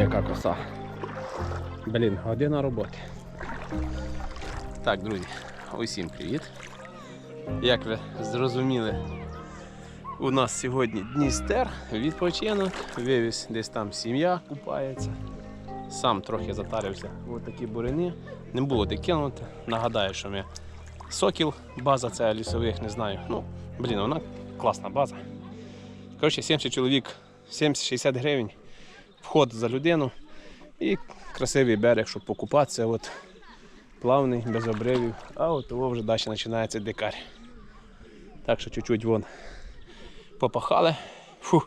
Яка коса. Блін, година роботи. Так, друзі, усім привіт. Як ви зрозуміли, у нас сьогодні Дністер, відпочинок, вивіз десь там сім'я купається. Сам трохи затарився в такі бурини. Не було де кинути. Нагадаю, що ми Сокіл, база це лісових, не знаю. Ну, блін, вона класна база. Коротше, 70 чоловік, 70-60 гривень. Вход за людину і красивий берег, щоб покупатися. От, плавний, без обривів. А от того вже далі починається дикар. Так що чуть-чуть вон попахали. Фу.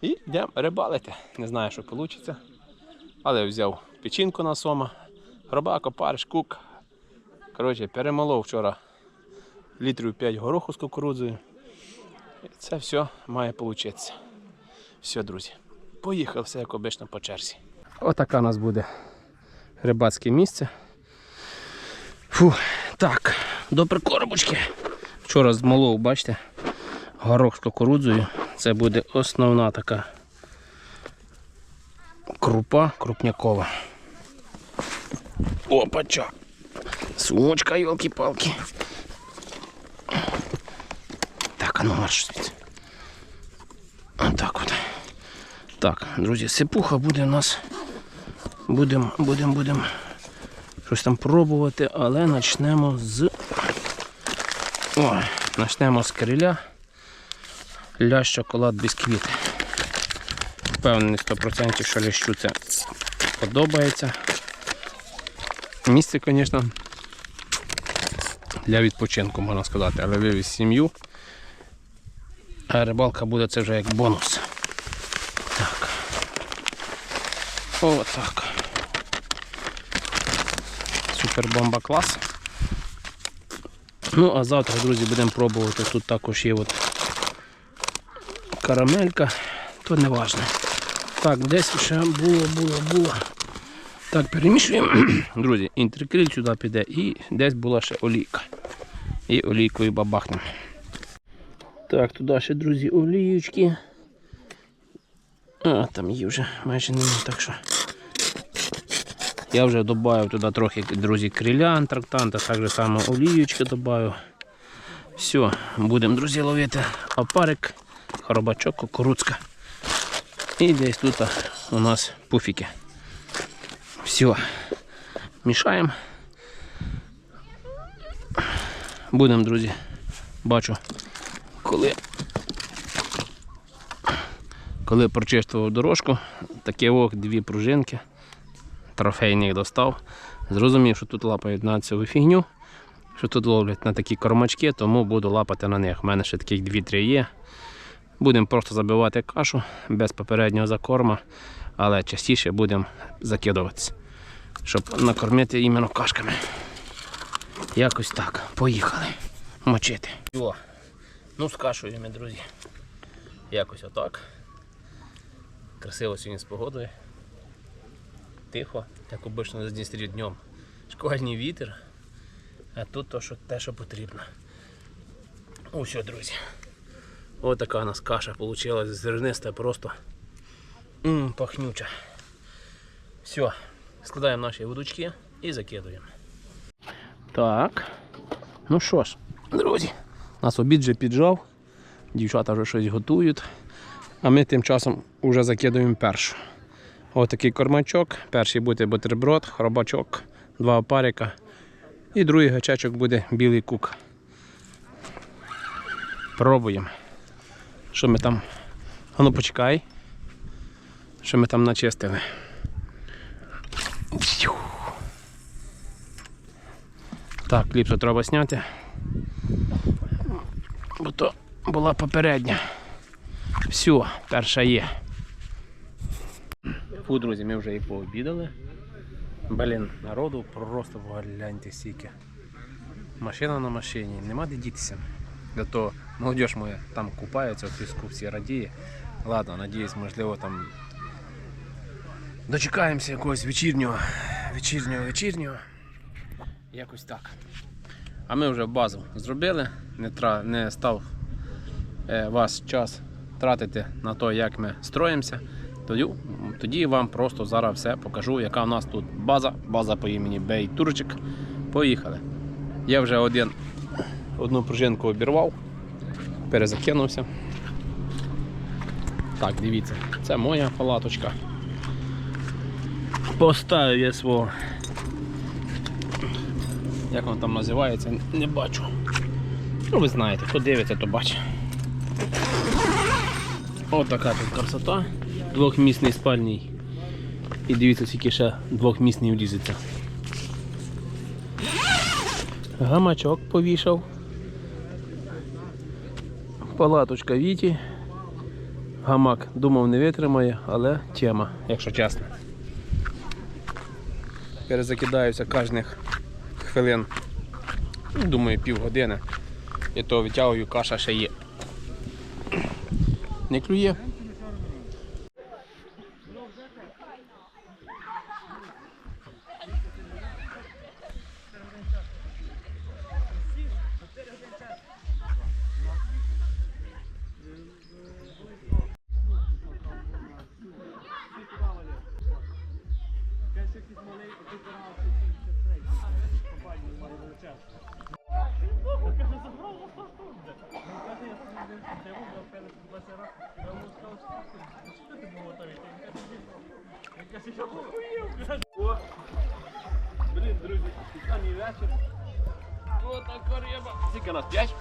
І йдемо рибалити. Не знаю, що вийде. Але взяв печінку на сома, хробак, опариш, кук. Коротше, перемолов вчора літрів 5 гороху з кукурудзою. І це все має получитися. Все, друзі. Поїхав все як обично по черзі. Отака у нас буде рибацьке місце. Фу, так, до прикормочки. Вчора змолов, бачите, горох з кукурудзою. Це буде основна така крупа крупнякова. Опача. Сумочка, елки-палки. Так, а ну марш звідси. Отак от. Так, друзі, сипуха буде у нас. Будемо, будемо, будемо щось там пробувати, але почнемо з. О, почнемо з криля. Ля шоколад бісквіт. Впевнений 100% що лящу це подобається. Місце, звісно, для відпочинку, можна сказати, але вивіз сім'ю. А рибалка буде це вже як бонус. Так. Отак. Супер бомба клас. Ну, а завтра, друзі, будемо пробувати. Тут також є от карамелька, то не важно. Так, десь ще було, було, було. Так, перемішуємо. Друзі, інтеркриль сюди піде і десь була ще олійка. І олійкою бабахнемо. Так, туди ще, друзі, оліючки. А, там її вже майже немає, так що. Я вже додав туди трохи, друзі, криля антрактанта, так само оліючки додав. Все, будемо, друзі, ловити опарик, хоробачок, кукурудзка. І десь тут у нас пуфіки. Все, мішаємо. Будемо, друзі, бачу, коли, коли прочистував дорожку, таке ок, дві пружинки, трофейних достав. Зрозумів, що тут лапають на цю фігню, що тут ловлять на такі кормачки, тому буду лапати на них. У мене ще таких 2-3 є. Будемо просто забивати кашу без попереднього закорма, але частіше будемо закидуватися, щоб накормити іменно кашками. Якось так. Поїхали. Мочити. О, ну з кашею ми, друзі. Якось отак. Красиво сьогодні з погодою. Тихо, як обично на Дністрі днем. Шквальний вітер. А тут то, що, те, що потрібно. Ну все, друзі. Ось така у нас каша вийшла зерниста просто М, пахнюча. Все, складаємо наші вудочки і закидуємо. Так. Ну що ж, друзі, нас обід вже піджав, дівчата вже щось готують, а ми тим часом вже закидуємо першу. Ось такий кормачок, перший буде бутерброд, хробачок, два опарика. І другий гачечок буде білий кук. Пробуємо. Що ми там? Ану почекай. Що ми там начистили. Так, кліпсу треба зняти. Бо то була попередня. Все, перша є. Фу, друзі, ми вже і пообідали. Блін, народу просто гляньте стільки. Машина на машині, нема де дітися. Зато молодіж моя там купається в піску, всі радіє. Ладно, надіюсь, можливо там дочекаємося якогось вечірнього, вечірнього, вечірнього. Якось так. А ми вже базу зробили, не, тра... не став е, вас час тратити на те, як ми строїмося. Тоді, вам просто зараз все покажу, яка в нас тут база. База по імені Бей Турчик. Поїхали. Я вже один, одну пружинку обірвав, перезакинувся. Так, дивіться, це моя палаточка. Поставив я свого. Як воно там називається, не бачу. Ну, ви знаєте, хто дивиться, то бачить. Ось така тут красота. Двохмісний спальний. І дивіться, скільки ще двохмісний влізеться. Гамачок повішав. Палаточка Віті. Гамак думав не витримає, але тема, якщо чесно. Перезакидаюся кожних хвилин. Думаю, півгодини. І то витягую, каша ще є. Не клює. Блін, друзі, останній вечір. О, така риба. Скільки нас? П'ять?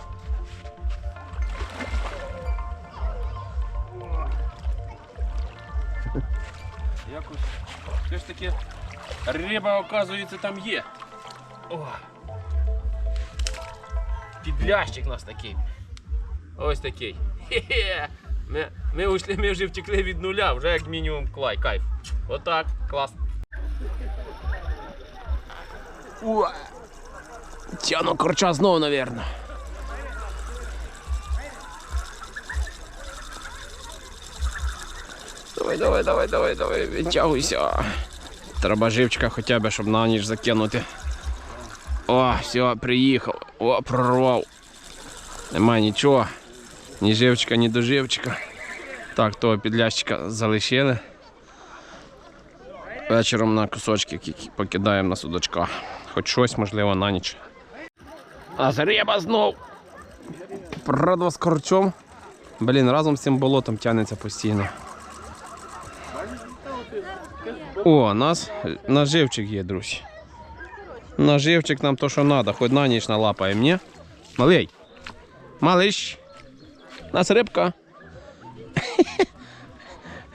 Якось. Все ж таки риба, оказується, там є. О. Підлящик у нас такий. Ось такий. Хе-хе. Ми, ми, ушли, ми вже втекли від нуля, вже як мінімум клай, кайф. Отак, клас. Тяну корча знову, напевно. Давай, давай, давай, давай, давай, відтягуйся. Треба живчика хоча б, щоб на ніч закинути. О, все, приїхав. О, прорвав. Нема нічого. Ні живчика, ні до живчика. Так, того підлящика залишили. Вечором на кусочки покидаємо на судочка. Хоч щось, можливо, на ніч. А риба знов. Правда з корчом. Блін, разом з цим болотом тягнеться постійно. О, у нас наживчик є, друзі. Наживчик нам то, що треба, хоч на ніч налапаємо, ні? Малий. Малиш. Нас рибка.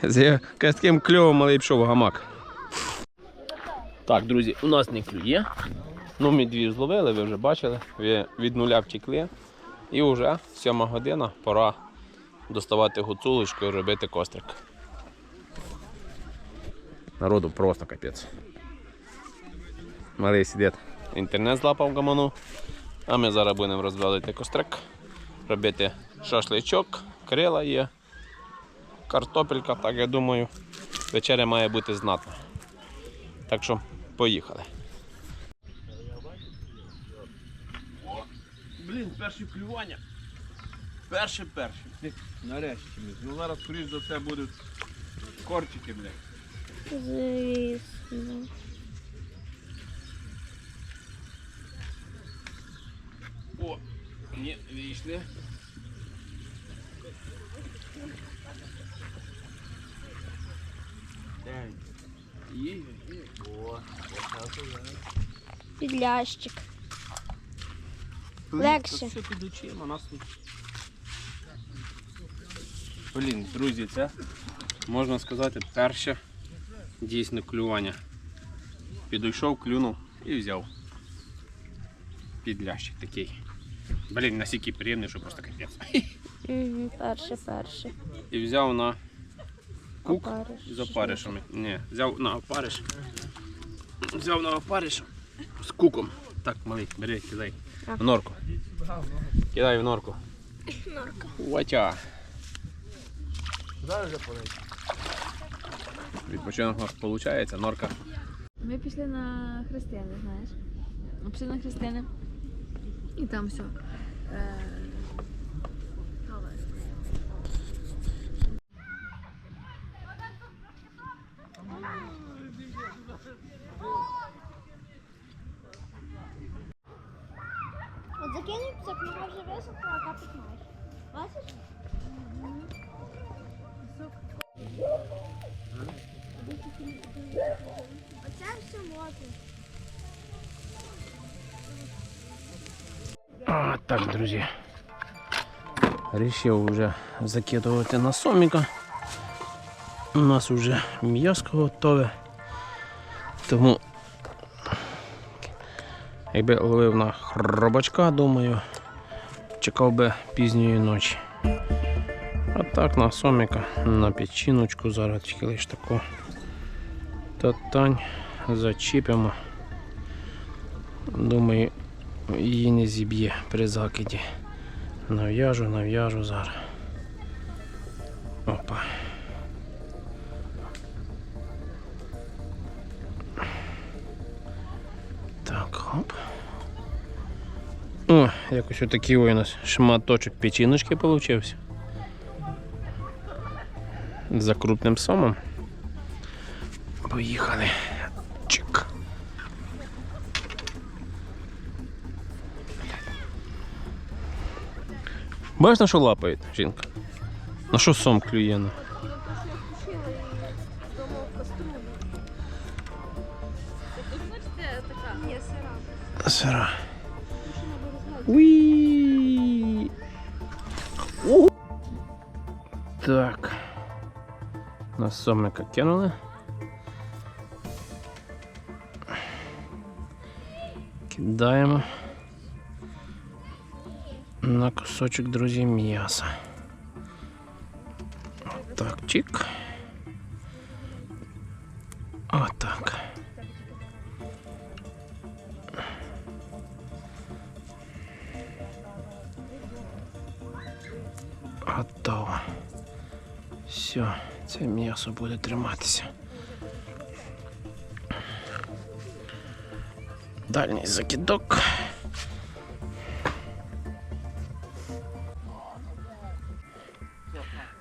З таким кльовим малий пішов гамак. Так, друзі, у нас не клює. Ну, ми дві зловили, ви вже бачили. Ви від нуля втекли. І вже сьома година, пора доставати гуцулочку і робити кострик. Народу просто капець. Малий сидить. Інтернет злапав гаману. А ми зараз будемо розвалити кострик, робити шашличок, крила є, картопелька, так я думаю. Вечеря має бути знатна. Так що поїхали. Блін, перші клювання. Перші перші. Нарешті. Ну зараз, скоріш за все, будуть корчики, блядь. Звісно. О, ні, вийшли. Підлящик. Легше. Це все під очима, нас тут. Блін, друзі, це можна сказати перше дійсне клювання. Підійшов, клюнув і взяв. Підлящик такий. Блін, настільки приємний, що просто капець. Угу, перше, перше. І взяв на кук Опариш. з опаришами. Ні, взяв на опариш. Взяв на опариш з куком. Так, малий, бери, кидай. В норку. Кидай в норку. Норка. Ватя. Відпочинок у нас виходить, норка. Ми пішли на хрестини, знаєш. Ми пішли на хрестини. І там все. Э, От закинь псак, ну вже високо, а капить Бачиш? Оце все можна. А, так, друзі. Рішив вже закидувати на соміка. У нас вже м'яско готове. Тому якби ловив на хробачка, думаю, чекав би пізньої ночі. А так на соміка, на печіночку зараз тільки лиш таку татань зачіпимо. Думаю, її не зіб'є при закиді. Нав'яжу, нав'яжу зараз. Опа. Так, хоп. О, якось отакий у нас шматочок печіночки получився. За крупним сомом. Поїхали. Чик. Бачиш, на що лапає жінка? На що сом клює? ну? Сира. Уі. Так. На сомника кинули. Кидаємо на кусочок, друзі, м'яса. Так, чик. Отак. Готово. Все, це м'ясо буде триматися. Дальній закидок.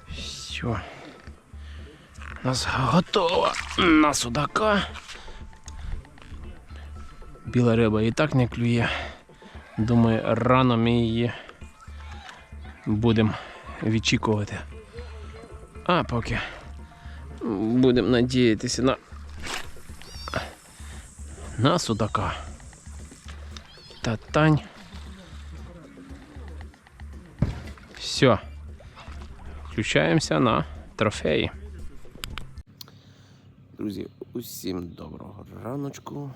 Все. У нас готово на судака. Біла риба і так не клює. Думаю, рано ми її будемо відчікувати. А поки будемо надіятися на, на судака. Татань. Все. Включаємося на трофеї. Друзі, усім доброго раночку.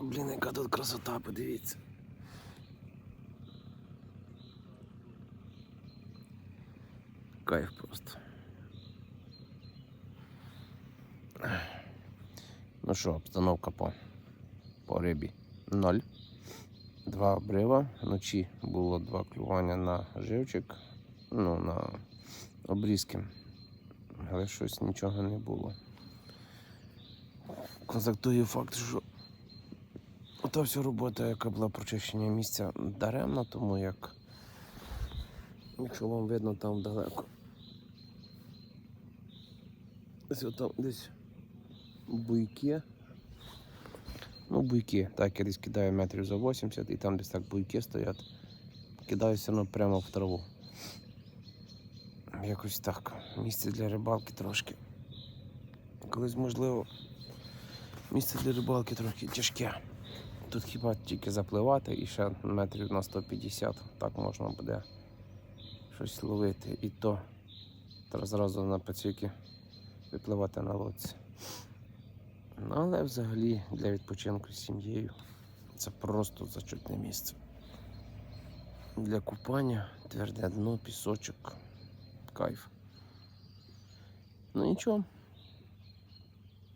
Блін, яка тут красота, подивіться. Кайф просто. Ну що, обстановка по, по рибі. Ноль. Два обрива. Вночі було два клювання на живчик, ну, на обрізки. Але щось нічого не було. Констатую факт, що ота вся робота, яка була прочищення місця даремна, тому як, якщо вам видно там далеко. Ось там десь буйки. Ну, буйки. Так, я десь кидаю метрів за 80 і там десь так буйки стоять. Кидаю все одно прямо в траву. Якось так. Місце для рибалки трошки. Колись, можливо, місце для рибалки трохи тяжке. Тут хіба тільки запливати і ще метрів на 150. Так можна буде щось ловити. І то зразу на пацюки випливати на лодці. Ну, але взагалі для відпочинку з сім'єю це просто зачутне місце. Для купання, тверде дно, пісочок, кайф. Ну нічого.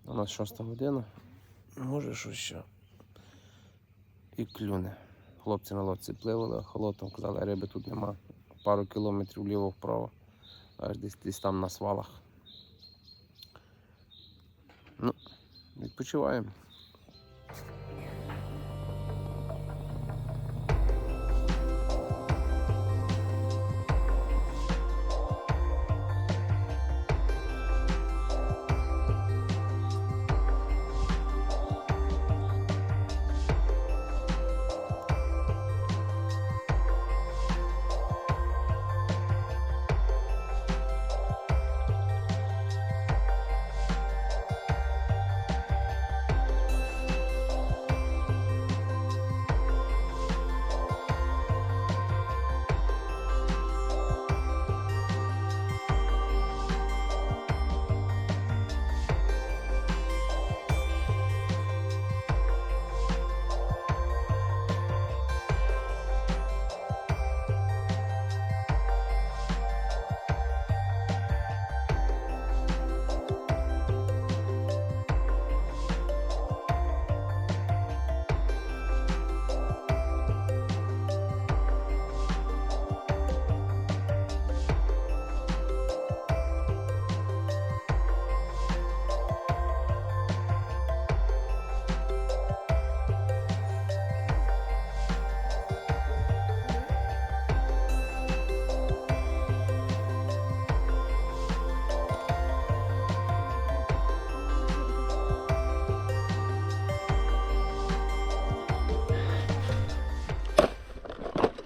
У нас шоста година. Може щось ще і клюне. Хлопці на лодці пливали, а холотом казали, риби тут нема. Пару кілометрів вліво-вправо, аж десь, десь там на свалах. Відпочиваємо.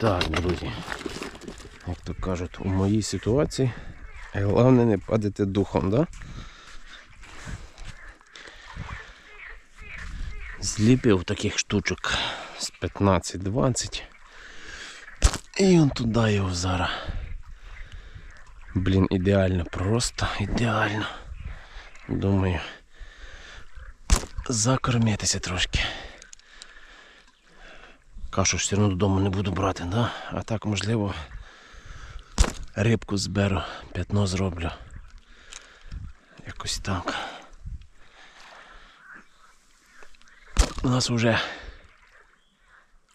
Так, друзі. Як то кажуть, у моїй ситуації головне не падати духом, да? Зліпив таких штучок з 15-20. І он туди його зараз. Блін, ідеально, просто ідеально. Думаю, закормитися трошки. Кашу все одно додому не буду брати, да? а так можливо рибку зберу, п'ятно зроблю. Якось так. У нас вже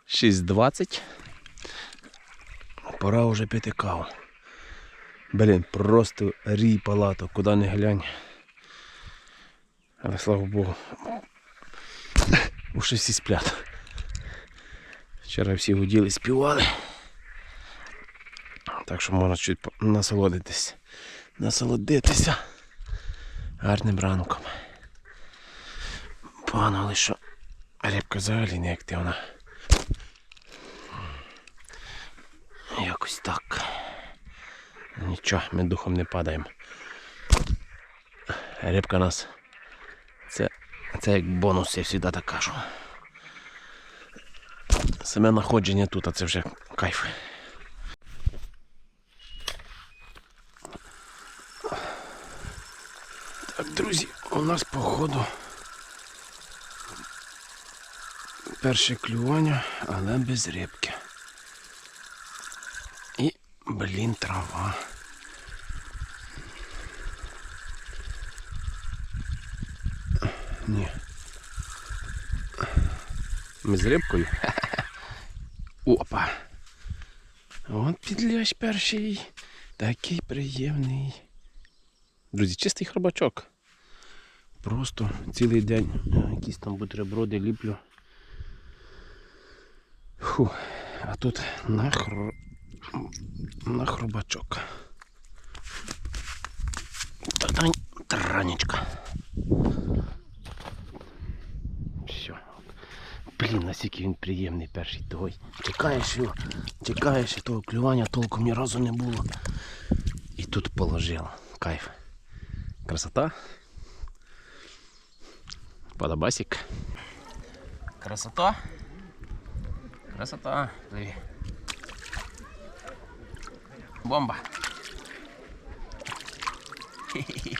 6.20. Пора вже пити каву. Блін, просто рій палато, куди не глянь. Але слава Богу. Уже всі сплять. Вчора всі гуділи, співали. Так що можна чуть насолодитись. Насолодитися гарним ранком. Погано лише що рибка взагалі не активна. Якось так. Нічого, ми духом не падаємо. Рибка нас. Це, це як бонус, я завжди так кажу. Саме находження тут, а це вже кайф. Так, друзі, у нас походу перше клювання, але без рибки. І, блін, трава. Ні. Ми з рибкою. Опа. От підлящ перший. Такий приємний. Друзі, чистий хробачок. Просто цілий день е, якісь там бутерброди ліплю. Фу. А тут на, хро... на хробачок. Таранечка. Блін, наскільки він приємний перший той. Чекаєш його, чекаєш і того клювання толком ні разу не було. І тут положив. Кайф. Красота. Подобасик. Красота. Красота. Диви. Бомба. Хе-хе-хе.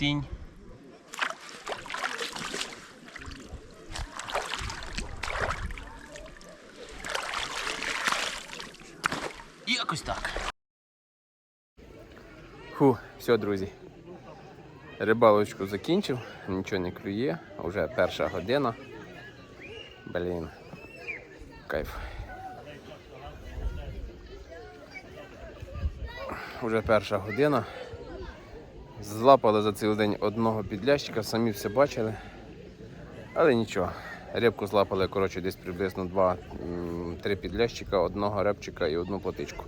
Тінь. Якось так. Фу, все, друзі. Рибалочку закінчив, нічого не клює, вже перша година. Блін. Кайф. Уже перша година. Злапали за цілий день одного підлящика, самі все бачили. Але нічого. Рибку злапали коротше, десь приблизно 2-3 підлящика, одного репчика і одну потичку.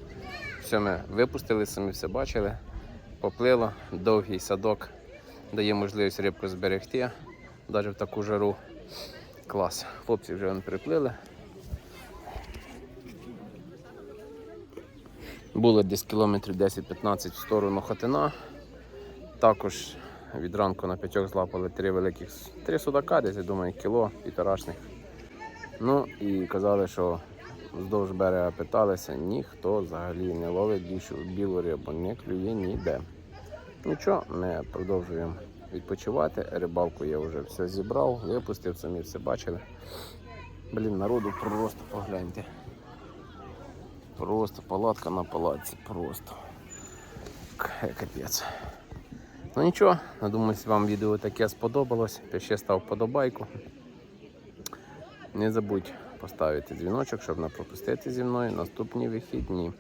Все ми випустили, самі все бачили. Поплило, довгий садок дає можливість рибку зберегти, навіть в таку жару. Клас. Хлопці вже приплили. Було десь кілометрів 10-15 в сторону Хотина. Також від ранку на п'ятьох злапали три великих три судака, десь я думаю, кіло півторашних. Ну і казали, що вздовж берега питалися, ніхто взагалі не ловить більшу білу рибу, не клює ніде. Нічого, ми продовжуємо відпочивати. Рибалку я вже все зібрав, випустив, самі все бачили. Блін, народу просто погляньте. Просто палатка на палатці, просто. Капець. Ну нічого, надумаю, вам відео таке сподобалось. Ще став вподобайку. Не забудь поставити дзвіночок, щоб не пропустити зі мною наступні вихідні.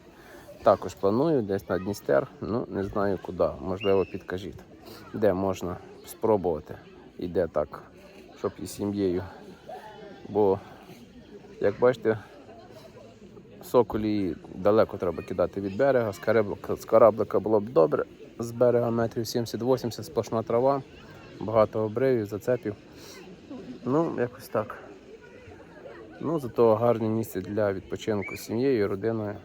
Також планую десь на Дністер, ну не знаю куди. Можливо, підкажіть, де можна спробувати і де так, щоб і з сім'єю. Бо, як бачите, соколі далеко треба кидати від берега. З кораблика було б добре. З берега метрів 70-80 сплошна трава. багато обривів, зацепів. Ну, якось так. Ну, зато гарне місце для відпочинку з сім'єю, родиною.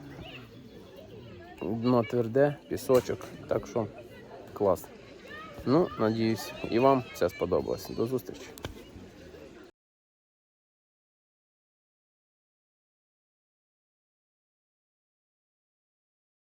Дно тверде, пісочок, так що клас. Ну, надіюсь, і вам все сподобалось. До зустрічі.